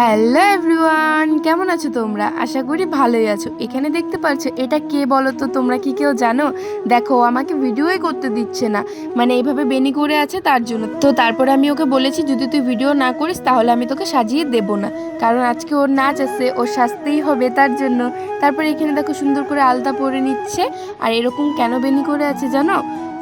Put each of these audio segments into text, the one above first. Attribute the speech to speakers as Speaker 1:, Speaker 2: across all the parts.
Speaker 1: Hello everyone কেমন আছো তোমরা? আশা করি ভালোই আছো। এখানে দেখতে পাচ্ছ এটা কে বলো তো তোমরা কি কেউ জানো? দেখো, ও আমাকে ভিডিওই করতে দিচ্ছে না। মানে এইভাবে বেনি করে আছে তার জন্য। তো তারপরে আমি ওকে বলেছি, যদি তুই ভিডিও না করিস, তাহলে আমি তোকে সাজিয়ে দেব না। কারণ আজকে ওর নাচ আছে, ওর সাজতেই হবে তার জন্য। তারপরে এখানে দেখো সুন্দর করে আলতা পরে নিচ্ছে। আর এরকম কেন বেনি করে আছে জানো?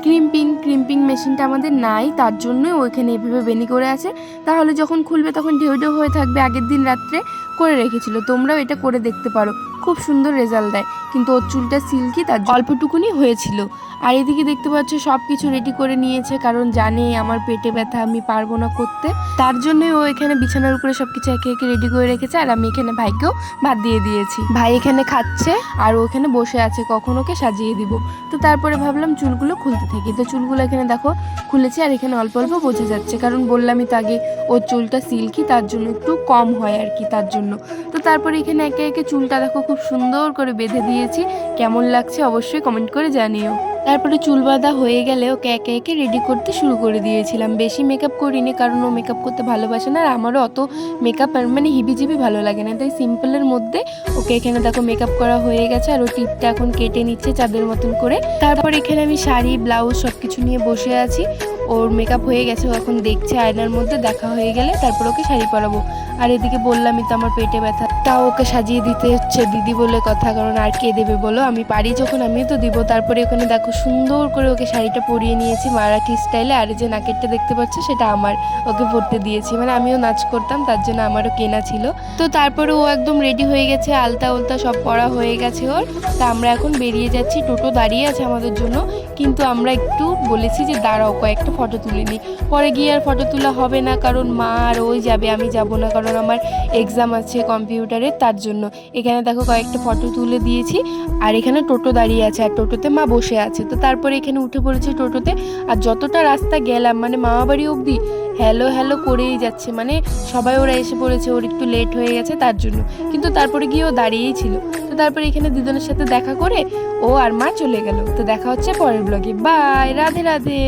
Speaker 1: ক্রিম্পিং ক্রিম্পিং মেশিনটা আমাদের নাই, তার জন্যই ওইখানে এভাবে বেনি করে আছে। তাহলে যখন খুলবে তখন ঢেউ ঢেউ হয়ে থাকবে আগের দিন রাত্রে করে রেখেছিল। তোমরাও এটা করে দেখতে পারো। খুব সুন্দর রেজাল্ট দেয়। কিন্তু ওর চুলটা সিল্কি তার অল্পটুকুনি হয়েছিল। আর এদিকে দেখতে পাচ্ছ সব কিছু রেডি করে নিয়েছে, কারণ জানে আমার পেটে ব্যথা, আমি পারব না করতে। তার জন্যই ও এখানে বিছানার উপরে সব কিছু একে একে রেডি করে রেখেছে, আর আমি এখানে ভাইকেও ভাত দিয়ে দিয়েছি। ভাই এখানে খাচ্ছে, আর ও এখানে বসে আছে, কখন ওকে সাজিয়ে দিব। তো তারপরে ভাবলাম চুলগুলো খুলতে থাকি। তো চুলগুলো এখানে দেখো, খুলেছি, আর এখানে অল্প অল্প বোঝা যাচ্ছে। কারণ বললামই তো আগে, ওর চুলটা সিল্কি তার জন্য একটু কম হয় আর কি, তার জন্য। তো তারপরে এখানে একে একে চুলটা দেখো খুব সুন্দর করে বেঁধে দিয়েছি। কেমন লাগছে অবশ্যই কমেন্ট করে জানিও। তারপরে চুল বাঁধা হয়ে গেলে ওকে একে একে রেডি করতে শুরু করে দিয়েছিলাম। বেশি মেকআপ করিনি কারণ ও মেকআপ করতে ভালোবাসে না আর আমারও অত মেকআপ মানে হিবিজিবি ভালো লাগে না। তাই সিম্পলের মধ্যে ওকে এখানে দেখো মেকআপ করা হয়ে গেছে আর ও টিপটা এখন কেটে নিচ্ছে চাঁদের মতন করে। তারপর এখানে আমি শাড়ি ব্লাউজ সব কিছু নিয়ে বসে আছি। ওর মেকআপ হয়ে গেছে, ও এখন দেখছে আয়নার মধ্যে, দেখা হয়ে গেলে তারপর ওকে শাড়ি পরাবো। আর এদিকে বললামই তো আমার পেটে ব্যথা। তাও ওকে সাজিয়ে দিতে হচ্ছে, দিদি বলে কথা, কারণ আর কে দেবে বলো? আমি পারি যখন, আমিও তো দিব। তারপরে ওখানে দেখো সুন্দর করে ওকে শাড়িটা পরিয়ে নিয়েছি, মারাঠি স্টাইলে আর যে নাকেরটা দেখতে পাচ্ছ, সেটা আমার, ওকে পরতে দিয়েছি। মানে আমিও নাচ করতাম, তার জন্য আমারও কেনা ছিল। তো তারপরে ও একদম রেডি হয়ে গেছে, আলতা উলতা সব পরা হয়ে গেছে ওর। তা আমরা এখন বেরিয়ে যাচ্ছি, টোটো দাঁড়িয়ে আছে আমাদের জন্য। কিন্তু আমরা একটু বলেছি যে দাঁড়াও, কয়েকটা ফটো তুলে নিই পরে গিয়ে আর ফটো তোলা হবে না, কারণ মা আর ওই যাবে, আমি যাব না, কারণ আমার এক্সাম আছে কম্পিউটারের তার জন্য। এখানে দেখো কয়েকটা ফটো তুলে দিয়েছি, আর এখানে টোটো দাঁড়িয়ে আছে, আর টোটোতে মা বসে আছে। তো তারপরে এখানে উঠে পড়েছি টোটোতে, আর যতটা রাস্তা গেলাম মানে মামা বাড়ি অবধি হ্যালো হ্যালো করেই যাচ্ছে। মানে সবাই ওরা এসে পড়েছে, ওর একটু লেট হয়ে গেছে, তার জন্য। কিন্তু তারপরে গিয়ে ও দাঁড়িয়েই ছিল। তো তারপরে এখানে দিদনের সাথে দেখা করে ও আর মা চলে গেল। তো দেখা হচ্ছে পরের ব্লগে বাই রাধে রাধে।